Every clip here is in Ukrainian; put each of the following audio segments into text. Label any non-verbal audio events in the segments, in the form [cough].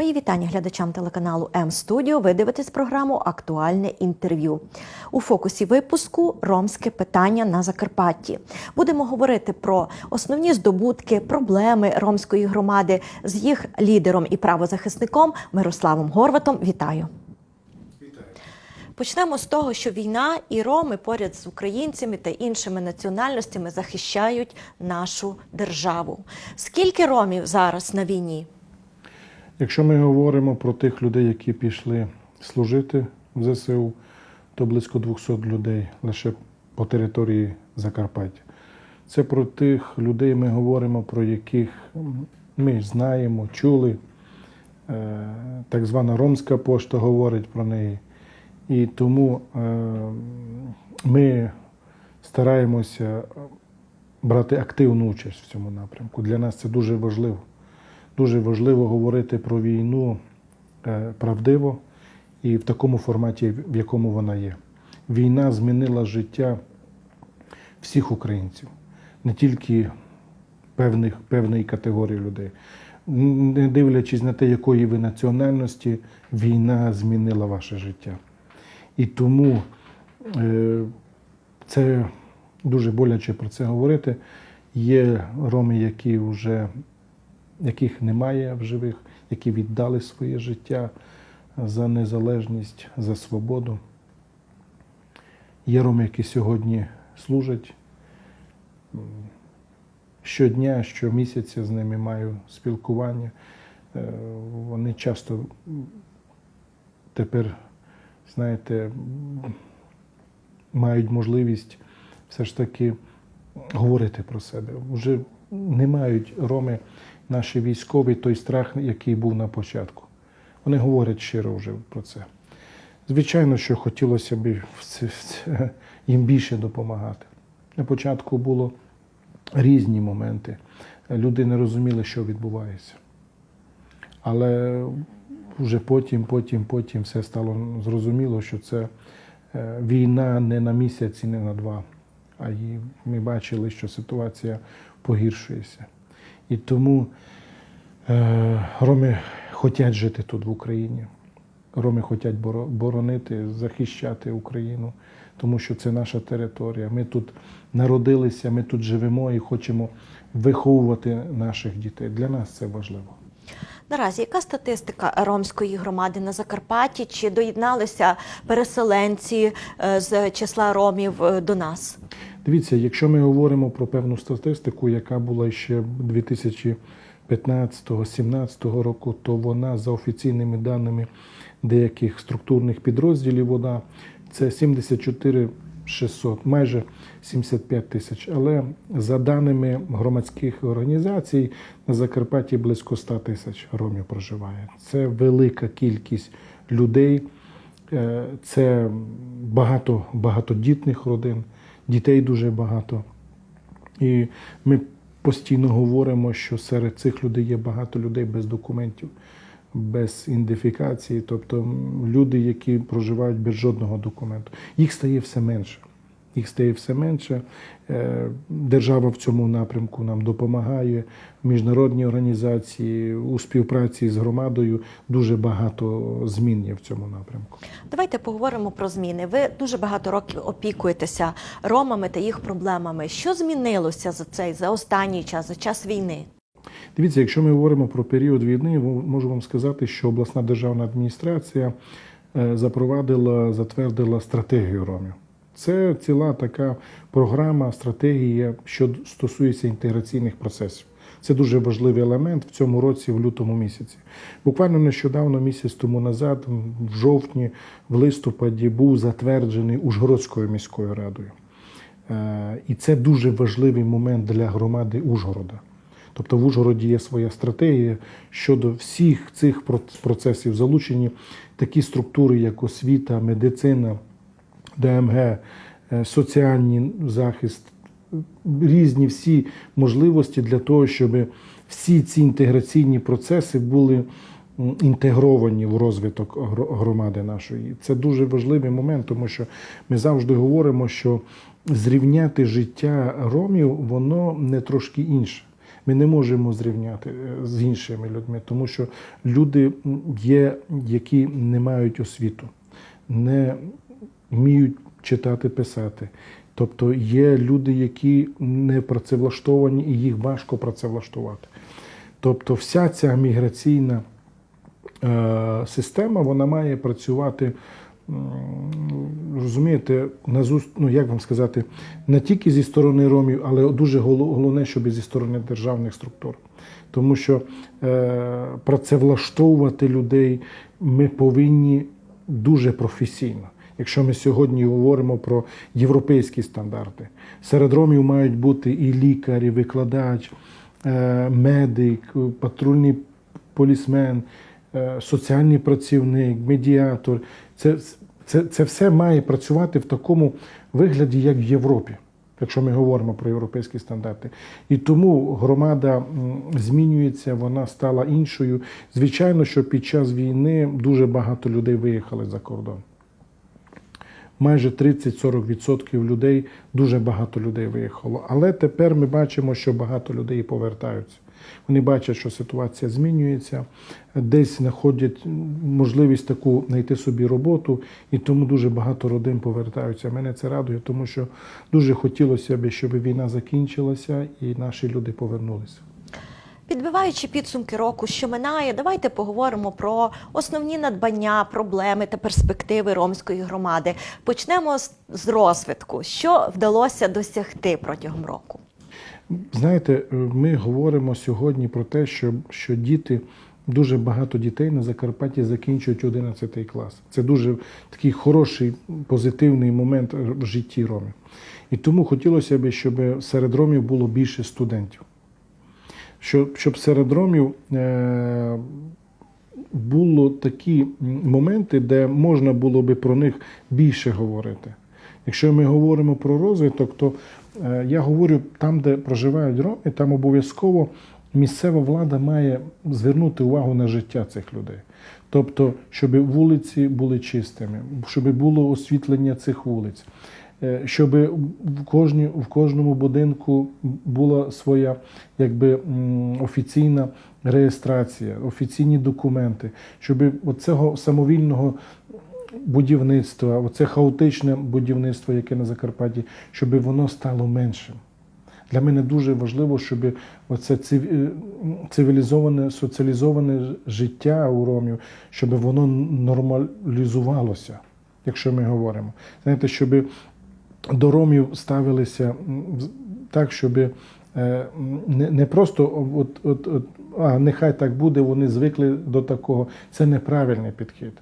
Мої вітання глядачам телеканалу М Студіо. Ви дивитесь програму Актуальне інтерв'ю. У фокусі випуску ромське питання на Закарпатті. Будемо говорити про основні здобутки, проблеми ромської громади з їх лідером і правозахисником Мирославом Горватом. Вітаю! Почнемо з того, що війна і роми поряд з українцями та іншими національностями захищають нашу державу. Скільки ромів зараз на війні? Якщо ми говоримо про тих людей, які пішли служити в ЗСУ, то близько 200 людей лише по території Закарпаття. Це про тих людей ми говоримо, про яких ми знаємо, чули. Е, Так звана Ромська пошта говорить про неї. І тому е, ми стараємося брати активну участь в цьому напрямку. Для нас це дуже важливо. Дуже важливо говорити про війну е, правдиво і в такому форматі, в якому вона є. Війна змінила життя всіх українців, не тільки певних, певної категорії людей. Не дивлячись на те, якої ви національності, війна змінила ваше життя. І тому е, це дуже боляче про це говорити. Є роми, які вже яких немає в живих, які віддали своє життя за незалежність, за свободу. Є роми, які сьогодні служать. Щодня, щомісяця з ними маю спілкування. Е, Вони часто тепер, знаєте, мають можливість все ж таки говорити про себе. Вже не мають роми наші військові той страх, який був на початку. Вони говорять щиро вже про це. Звичайно, що хотілося б їм більше допомагати. На початку було різні моменти. Люди не розуміли, що відбувається. Але вже потім, потім, потім все стало зрозуміло, що це е, війна не на місяць і не на два. А ми бачили, що ситуація погіршується. І тому е, роми хочуть жити тут в Україні. Роми хочуть боро- боронити, захищати Україну, тому що це наша територія. Ми тут народилися, ми тут живемо і хочемо виховувати наших дітей. Для нас це важливо. Наразі яка статистика ромської громади на Закарпатті? Чи доєдналися переселенці е, з числа ромів е, до нас? Дивіться, якщо ми говоримо про певну статистику, яка була ще 2015-2017 року, то вона за офіційними даними деяких структурних підрозділів вона це 74 600, майже 75 тисяч. Але за даними громадських організацій на Закарпатті близько 100 тисяч ромів проживає. Це велика кількість людей. Е, Це багато багатодітних родин, дітей дуже багато. І ми постійно говоримо, що серед цих людей є багато людей без документів, без ідентифікації, тобто люди, які проживають без жодного документу. Їх стає все менше. Їх стає все менше. Е, Держава в цьому напрямку нам допомагає. Міжнародні організації у співпраці з громадою дуже багато змін є в цьому напрямку. Давайте поговоримо про зміни. Ви дуже багато років опікуєтеся ромами та їх проблемами. Що змінилося за цей за останній час, за час війни? Дивіться, якщо ми говоримо про період війни, можу вам сказати, що обласна державна адміністрація е, запровадила, затвердила стратегію ромів. Це ціла така програма, стратегія, що стосується інтеграційних процесів. Це дуже важливий елемент в цьому році, в лютому місяці. Буквально нещодавно, місяць тому назад, в жовтні, в листопаді, був затверджений Ужгородською міською радою. Е, І це дуже важливий момент для громади Ужгорода. Тобто в Ужгороді є своя стратегія щодо всіх цих процесів залучені такі структури, як освіта, медицина, ДМГ, е, соціальний захист, різні всі можливості для того, щоб всі ці інтеграційні процеси були інтегровані в розвиток громади нашої. Це дуже важливий момент, тому що ми завжди говоримо, що зрівняти життя ромів воно не трошки інше. Ми не можемо зрівняти е, з іншими людьми, тому що люди є, які не мають освіту, не вміють читати, писати. Тобто є люди, які не працевлаштовані і їх важко працевлаштувати. Тобто вся ця міграційна е, система вона має працювати, розумієте, на ну, як вам сказати, не тільки зі сторони ромів, але дуже головне, щоб і зі сторони державних структур. Тому що е, працевлаштовувати людей ми повинні дуже професійно. Якщо ми сьогодні говоримо про європейські стандарти, серед ромів мають бути і лікар, і викладач, е, медик, патрульний полісмен, е, соціальний працівник, медіатор. Це, це, це все має працювати в такому вигляді, як в Європі, якщо ми говоримо про європейські стандарти. І тому громада змінюється, вона стала іншою. Звичайно, що під час війни дуже багато людей виїхали за кордон. Майже 30-40% людей, дуже багато людей виїхало. Але тепер ми бачимо, що багато людей повертаються. Вони бачать, що ситуація змінюється, десь знаходять можливість таку знайти собі роботу, і тому дуже багато родин повертаються. Мене це радує, тому що дуже хотілося б, щоб війна закінчилася і наші люди повернулися. Підбиваючи підсумки року, що минає, давайте поговоримо про основні надбання, проблеми та перспективи ромської громади. Почнемо з, розвитку. Що вдалося досягти протягом року? Знаєте, е, ми говоримо сьогодні про те, що, що діти, дуже багато дітей на Закарпатті закінчують 11 клас. Це дуже такий хороший, позитивний момент в житті ромів. І тому хотілося б, щоб серед ромів було більше студентів. Щоб, щоб серед ромів е, було такі моменти, де можна було би про них більше говорити. Якщо ми говоримо про розвиток, то е, я говорю там, де проживають роми, там обов'язково місцева влада має звернути увагу на життя цих людей. Тобто, щоб вулиці були чистими, щоб було освітлення цих вулиць, щоб в, кожні, в кожному будинку була своя якби, офіційна реєстрація, офіційні документи, щоб оцього самовільного будівництва, оце хаотичне будівництво, яке на Закарпатті, щоб воно стало меншим. Для мене дуже важливо, щоб оце е, цивілізоване, соціалізоване життя у ромів, щоб воно нормалізувалося, якщо ми говоримо. Знаєте, щоб до ромів ставилися так, щоб е, не, не просто от, от, от, а, нехай так буде, вони звикли до такого. Це неправильний підхід.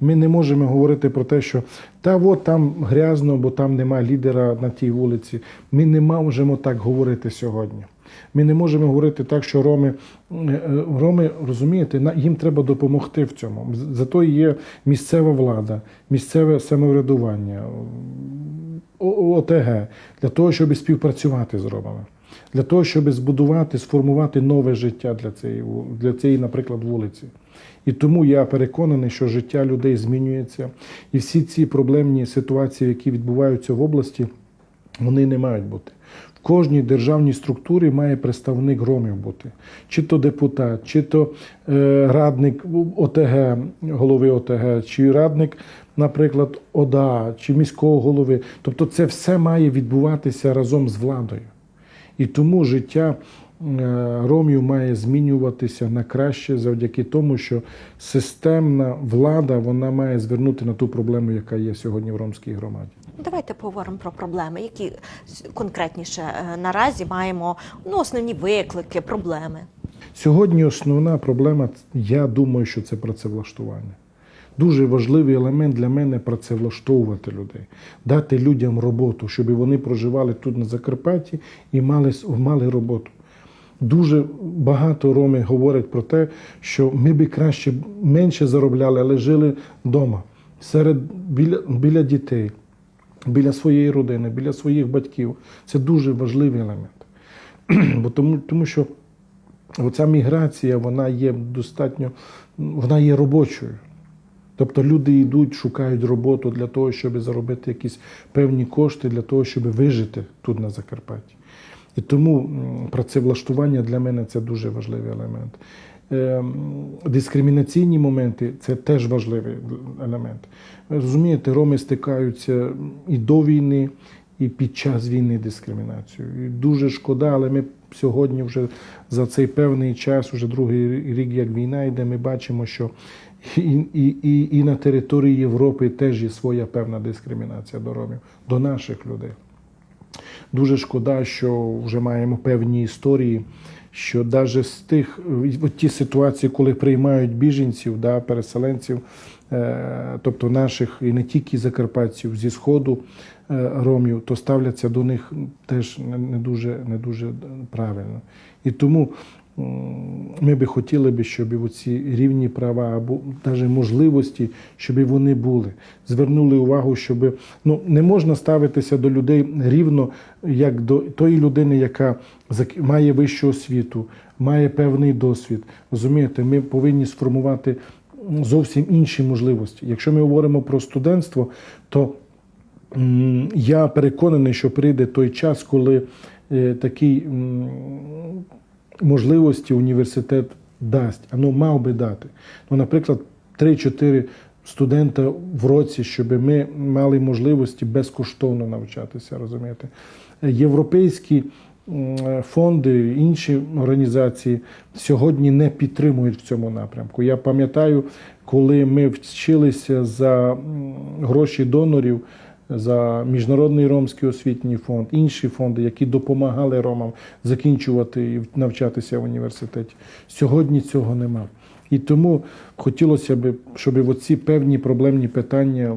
Ми не можемо говорити про те, що та от там грязно, бо там немає лідера на тій вулиці. Ми не можемо так говорити сьогодні. Ми не можемо говорити так, що роми, е, е, роми розумієте, їм треба допомогти в цьому. Зато є місцева влада, місцеве самоврядування, ОТГ, для того, щоб співпрацювати з ромами, для того, щоб збудувати, сформувати нове життя для цієї, для цієї, наприклад, вулиці. І тому я переконаний, що життя людей змінюється, і всі ці проблемні ситуації, які відбуваються в області, вони не мають бути. Кожній державній структурі має представник ромів бути, чи то депутат, чи то е, радник ОТГ, голови ОТГ, чи радник, наприклад, ОДА, чи міського голови. Тобто це все має відбуватися разом з владою. І тому життя е, ромів має змінюватися на краще завдяки тому, що системна влада вона має звернути на ту проблему, яка є сьогодні в ромській громаді. Давайте поговоримо про проблеми, які конкретніше е, наразі маємо ну, основні виклики, проблеми. Сьогодні основна проблема, я думаю, що це працевлаштування. Дуже важливий елемент для мене працевлаштовувати людей, дати людям роботу, щоб вони проживали тут на Закарпатті і мали, мали роботу. Дуже багато роми говорять про те, що ми би краще менше заробляли, але жили вдома, серед біля, біля дітей, біля своєї родини, біля своїх батьків. Це дуже важливий елемент. [clears throat] Бо тому, тому що оця міграція, вона є достатньо, вона є робочою. Тобто люди йдуть, шукають роботу для того, щоб заробити якісь певні кошти, для того, щоб вижити тут на Закарпатті. І тому працевлаштування для мене це дуже важливий елемент. Ем, Дискримінаційні моменти це теж важливий елемент. Розумієте, роми стикаються і до війни, і під час війни дискримінацією. І дуже шкода, але ми сьогодні вже за цей певний час, вже другий рік, як війна йде, ми бачимо, що і, і, і, і на території Європи теж є своя певна дискримінація до ромів, до наших людей. Дуже шкода, що вже маємо певні історії, що навіть з тих от ті ситуації, коли приймають біженців, да, переселенців, е, тобто наших і не тільки закарпатців зі сходу е, ромів, то ставляться до них теж не- дуже, не дуже правильно. І тому ми би хотіли би, щоб ці рівні права або навіть можливості, щоб вони були. Звернули увагу, щоб ну не можна ставитися до людей рівно, як до тої людини, яка має вищу освіту, має певний досвід. Розумієте, ми повинні сформувати зовсім інші можливості. Якщо ми говоримо про студентство, то я переконаний, що прийде той час, коли е, такий можливості університет дасть, а ну мав би дати. Ну, наприклад, 3-4 студента в році, щоб ми мали можливості безкоштовно навчатися, розумієте. Європейські фонди, інші організації сьогодні не підтримують в цьому напрямку. Я пам'ятаю, коли ми вчилися за гроші донорів за Міжнародний ромський освітній фонд, інші фонди, які допомагали ромам закінчувати і навчатися в університеті. Сьогодні цього нема. І тому хотілося б, щоб оці певні проблемні питання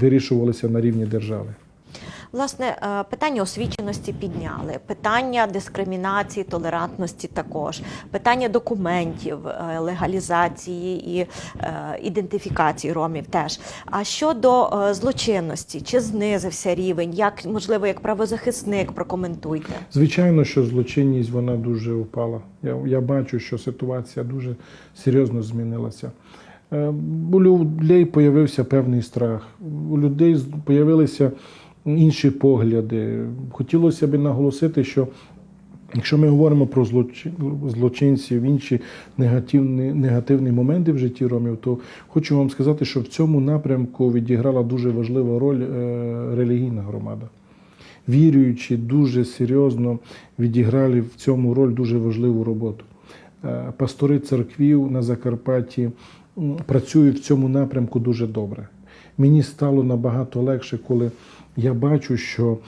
вирішувалися на рівні держави. Власне, е, питання освіченості підняли, питання дискримінації, толерантності також, питання документів, е, легалізації і е, ідентифікації ромів теж. А щодо злочинності, чи знизився рівень? Як можливо, як правозахисник, прокоментуйте. Звичайно, що злочинність вона дуже впала. Я, я бачу, що ситуація дуже серйозно змінилася. У людей з'явився певний страх, у людей з'явилися інші погляди. Хотілося б наголосити, що якщо ми говоримо про злочинців, інші негативні, негативні моменти в житті ромів, то хочу вам сказати, що в цьому напрямку відіграла дуже важливу роль е, релігійна громада віруючі дуже серйозно відіграли в цьому роль дуже важливу роботу. Е, Пастори церквів на Закарпатті працюють в цьому напрямку дуже добре. Мені стало набагато легше, коли я бачу, що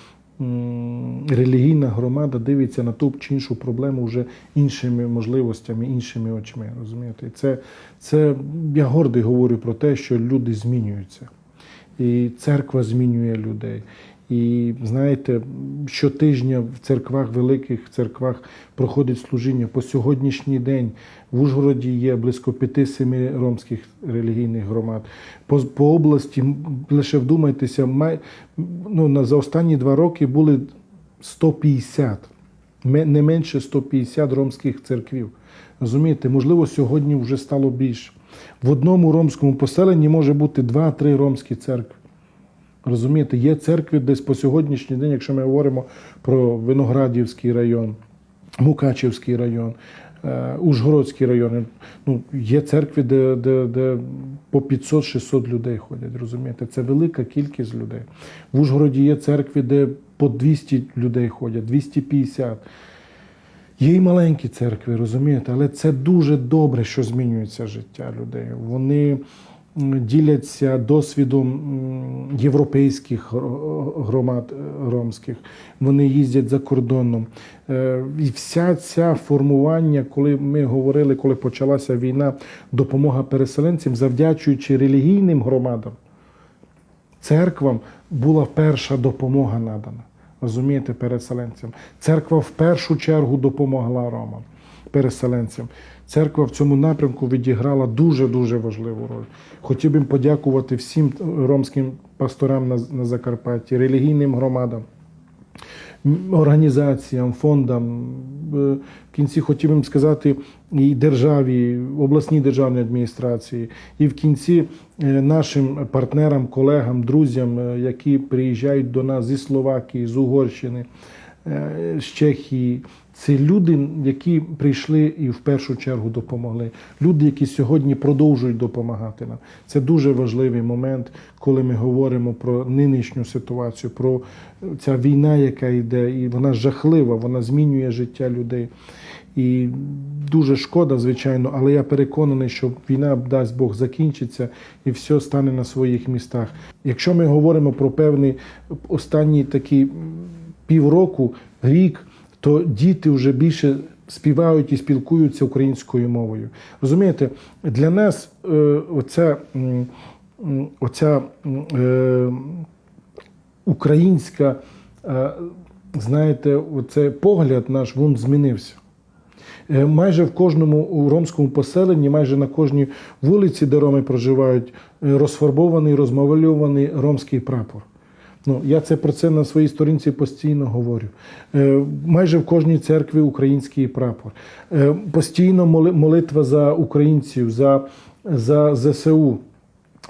релігійна громада дивиться на ту чи іншу проблему вже іншими можливостями, іншими очима. Розумієте? І це, це я гордий говорю про те, що люди змінюються. І церква змінює людей. І знаєте, щотижня в церквах, великих церквах проходить служіння. По сьогоднішній день в Ужгороді є близько п'яти-семи ромських релігійних громад. По, по області, лише вдумайтеся, май, ну, на, за останні два роки були 150, ме- не менше 150 ромських церквів. Розумієте, можливо, сьогодні вже стало більше. В одному ромському поселенні може бути 2-3 ромські церкви. Розумієте, є церкви десь по сьогоднішній день, якщо ми говоримо про Виноградівський район, Мукачівський район, е, Ужгородський район. Ну, є церкви, де, де, де по 500-600 людей ходять. Розумієте, це велика кількість людей. В Ужгороді є церкви, де по 200 людей ходять, 250. Є і маленькі церкви, розумієте, але це дуже добре, що змінюється життя людей. Вони діляться досвідом європейських громад е, ромських. Вони їздять за кордоном. Е, І вся ця формування, коли ми говорили, коли почалася війна, допомога переселенцям, завдячуючи релігійним громадам церквам була перша допомога надана. Розумієте, переселенцям. Церква в першу чергу допомогла ромам, переселенцям. Церква в цьому напрямку відіграла дуже-дуже важливу роль. Хотів би подякувати всім ромським пасторам на, Закарпатті, релігійним громадам, організаціям, фондам. Е, В кінці хотів би сказати і державі, обласній державній адміністрації, і в кінці е, нашим партнерам, колегам, друзям, е, які приїжджають до нас зі Словакії, з Угорщини. з Чехії. Це люди, які прийшли і в першу чергу допомогли. Люди, які сьогодні продовжують допомагати нам. Це дуже важливий момент, коли ми говоримо про нинішню ситуацію, про ця війна, яка йде, і вона жахлива, вона змінює життя людей. І дуже шкода, звичайно, але я переконаний, що війна, дасть Бог, закінчиться і все стане на своїх містах. Якщо ми говоримо про певний останні такі півроку, рік, то діти вже більше співають і спілкуються українською мовою. Розумієте, для нас е, оця, оця е, українська, е, знаєте, оцей погляд наш він змінився. Майже в кожному ромському поселенні, майже на кожній вулиці, де роми проживають, розфарбований, розмальований ромський прапор. Ну, я це про це на своїй сторінці постійно говорю. Е, майже в кожній церкві український прапор. Е, постійно молитва за українців, за, за ЗСУ.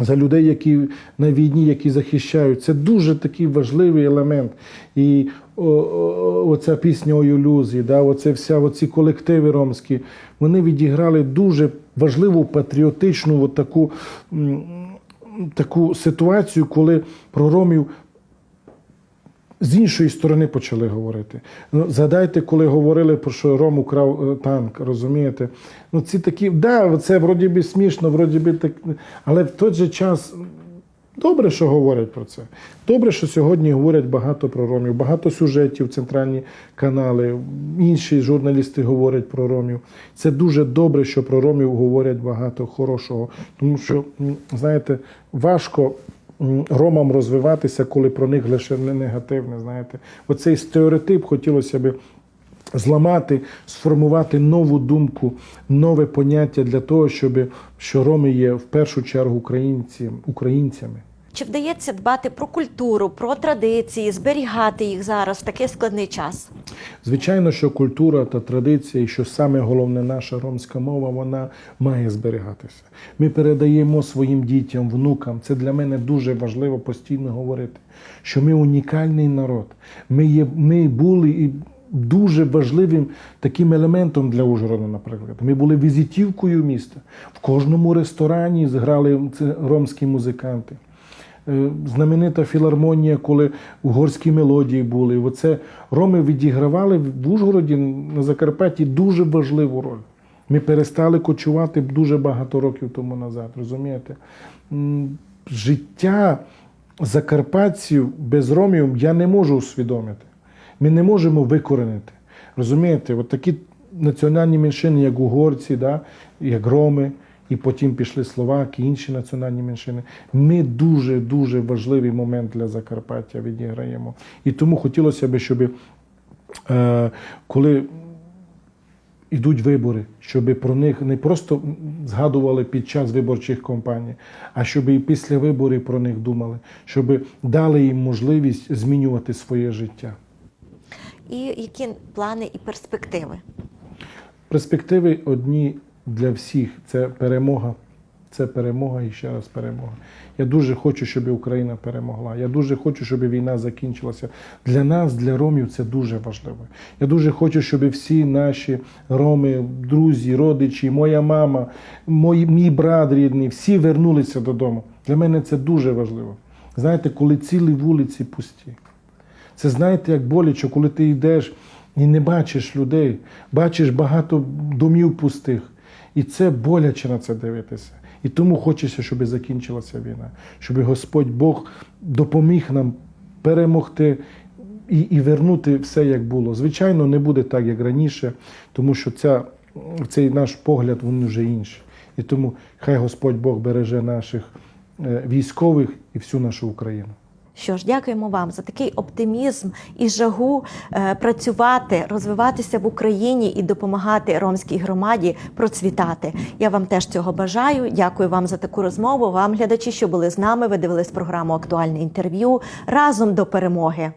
За людей, які на війні, які захищають, це дуже такий важливий елемент. І о, о, оця пісня «Ой, у Люзі, да, оце вся, оці колективи ромські, вони відіграли дуже важливу патріотичну от таку, таку ситуацію, коли про ромів з іншої сторони почали говорити. Ну, згадайте, коли говорили про що Ром украв е, танк, розумієте? Ну, ці такі, да, це вроді би смішно, вроді би так, але в той же час. Добре, що говорять про це. Добре, що сьогодні говорять багато про ромів, багато сюжетів, центральні канали, інші журналісти говорять про ромів. Це дуже добре, що про ромів говорять багато хорошого. Тому що, знаєте, важко ромам розвиватися, коли про них лише не негативне. Знаєте, оцей стереотип хотілося би зламати, сформувати нову думку, нове поняття для того, щоб що роми є в першу чергу українці, українцями. Чи вдається дбати про культуру, про традиції, зберігати їх зараз в такий складний час? Звичайно, що культура та традиція, і що саме головне наша ромська мова, вона має зберігатися. Ми передаємо своїм дітям, внукам. Це для мене дуже важливо постійно говорити, що ми унікальний народ. Ми, є, ми були і дуже важливим таким елементом для Ужгорода, наприклад. Ми були візитівкою міста. В кожному ресторані зграли ромські музиканти. Е, знаменита філармонія, коли угорські мелодії були. Оце роми відігравали в Ужгороді на Закарпатті дуже важливу роль. Ми перестали кочувати дуже багато років тому назад. Розумієте? Життя закарпатців без ромів я не можу усвідомити. Ми не можемо викоренити. Розумієте, от такі національні меншини, як угорці, да, як роми, і потім пішли словаки, інші національні меншини. Ми дуже дуже важливий момент для Закарпаття відіграємо. І тому хотілося б, щоб е, коли йдуть вибори, щоб про них не просто згадували під час виборчих кампаній, а щоб і після виборів про них думали, щоб дали їм можливість змінювати своє життя. І які плани і перспективи? Перспективи одні для всіх це перемога. Це перемога і ще раз перемога. Я дуже хочу, щоб Україна перемогла. Я дуже хочу, щоб війна закінчилася. Для нас, для ромів, це дуже важливо. Я дуже хочу, щоб всі наші роми, друзі, родичі, моя мама, мій, мій брат рідний, всі вернулися додому. Для мене це дуже важливо. Знаєте, коли цілі вулиці пусті. Це знаєте, як боляче, коли ти йдеш і не бачиш людей, бачиш багато домів пустих. І це боляче на це дивитися. І тому хочеться, щоб закінчилася війна, щоб Господь Бог допоміг нам перемогти і, і вернути все, як було. Звичайно, не буде так, як раніше, тому що ця, цей наш погляд він вже інший. І тому хай Господь Бог береже наших е, військових і всю нашу Україну. Що ж, дякуємо вам за такий оптимізм і жагу е, працювати, розвиватися в Україні і допомагати ромській громаді процвітати. Я вам теж цього бажаю. Дякую вам за таку розмову. Вам, глядачі, що були з нами. Ви дивились програму Актуальне інтерв'ю разом до перемоги.